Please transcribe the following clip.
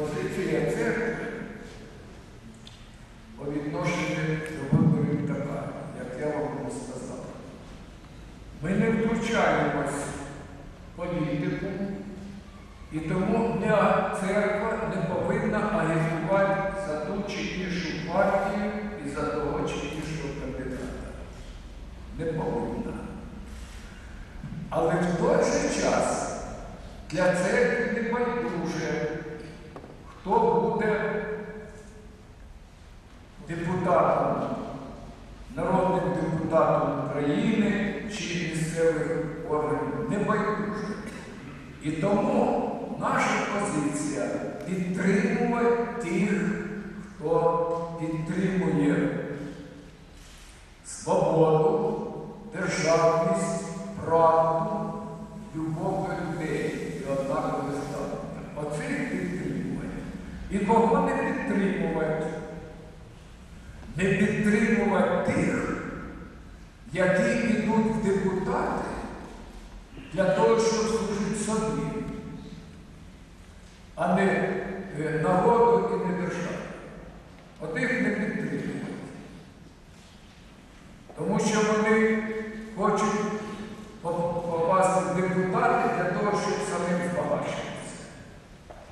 позиція церкви по відношенню до виборів така, як я вам сказав. Ми не втручаємось в політику, і тому ня церква не повинна агітувати за ту чи іншу партію і за того чи іншого кандидата. Не повинна. Але в той же час для церкви не байдуже, хто буде депутатом, народним депутатом України чи місцевих органів. Не байдуже. І тому наша позиція підтримувати тих, хто підтримує свободу, І кого не підтримувати? Не підтримувати тих, які йдуть в депутати для того, щоб служити собі, а не е, народу і не державі. Отих не підтримувати. Тому що